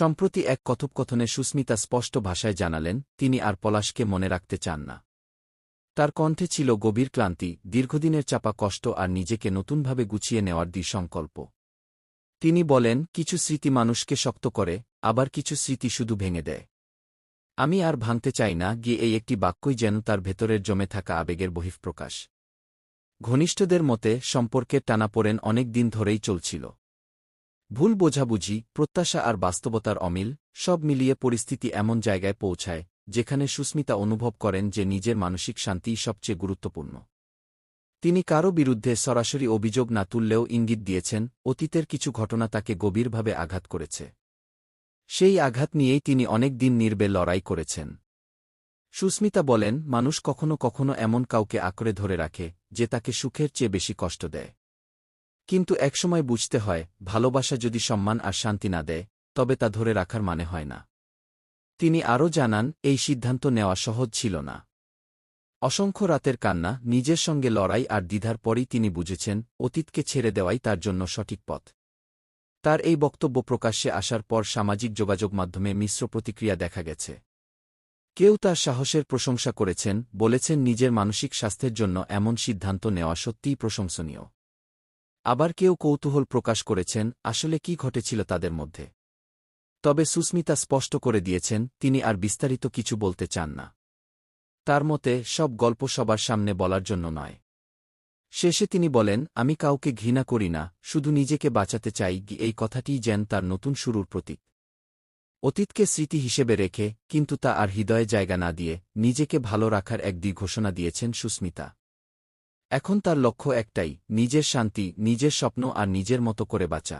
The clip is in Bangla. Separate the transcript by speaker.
Speaker 1: সম্প্রতি এক কথোপকথনে সুস্মিতা স্পষ্ট ভাষায় জানালেন, তিনি আর পলাশকে মনে রাখতে চান না। তার কণ্ঠে ছিল গভীর ক্লান্তি, দীর্ঘদিনের চাপা কষ্ট আর নিজেকে নতুনভাবে গুছিয়ে নেওয়ার সংকল্প তিনি বলেন, কিছু স্মৃতি মানুষকে শক্ত করে, আবার কিছু স্মৃতি শুধু ভেঙে দেয়। আমি আর ভাঙতে চাই না, গিয়ে এই একটি বাক্যই যেন তার ভেতরের জমে থাকা আবেগের বহিঃপ্রকাশ। ঘনিষ্ঠদের মতে, সম্পর্কের টানাপোড়েন অনেক দিন ধরেই চলছিল। ভুল বোঝাবুঝি, প্রত্যাশা আর বাস্তবতার অমিল, সব মিলিয়ে পরিস্থিতি এমন জায়গায় পৌঁছায়, যেখানে সুস্মিতা অনুভব করেন যে নিজের মানসিক শান্তিই সবচেয়ে গুরুত্বপূর্ণ। তিনি কারও বিরুদ্ধে সরাসরি অভিযোগ না তুললেও ইঙ্গিত দিয়েছেন, অতীতের কিছু ঘটনা তাকে গভীরভাবে আঘাত করেছে। সেই আঘাত নিয়েই তিনি অনেক দিন নির্বে লড়াই করেছেন। সুস্মিতা বলেন, মানুষ কখনো কখনো এমন কাউকে আঁকড়ে ধরে রাখে, যে তাকে সুখের চেয়ে বেশি কষ্ট দেয়। কিন্তু একসময় বুঝতে হয়, ভালোবাসা যদি সম্মান আর শান্তি না দেয়, তবে তা ধরে রাখার মানে হয় না। তিনি আরও জানান, এই সিদ্ধান্ত নেওয়া সহজ ছিল না। অসংখ্য রাতের কান্না, নিজের সঙ্গে লড়াই আর দ্বিধার পরই তিনি বুঝেছেন, অতীতকে ছেড়ে দেওয়াই তার জন্য সঠিক পথ। তার এই বক্তব্য প্রকাশ্যে আসার পর সামাজিক যোগাযোগ মাধ্যমে মিশ্র প্রতিক্রিয়া দেখা গেছে। কেউ তার সাহসের প্রশংসা করেছেন, বলেছেন নিজের মানসিক স্বাস্থ্যের জন্য এমন সিদ্ধান্ত নেওয়া সত্যিই প্রশংসনীয়। আবার কেউ কৌতূহল প্রকাশ করেছেন, আসলে কি ঘটেছিল তাদের মধ্যে? তবে সুস্মিতা স্পষ্ট করে দিয়েছেন, তিনি আর বিস্তারিত কিছু বলতে চান না। তার মতে, সব গল্প সবার সামনে বলার জন্য নয়। শেষে তিনি বলেন, আমি কাউকে ঘৃণা করি না, শুধু নিজেকে বাঁচাতে চাই এই কথাটিই যেন তার নতুন শুরুর প্রতীক। অতীতকে স্মৃতি হিসেবে রেখে, কিন্তু তা আর হৃদয়ে জায়গা না দিয়ে, নিজেকে ভালো রাখার এক ঘোষণা দিয়েছেন সুস্মিতা। এখন তার লক্ষ্য একটাই নিজের শান্তি নিজের স্বপ্ন আর নিজের মতো করে বাঁচা।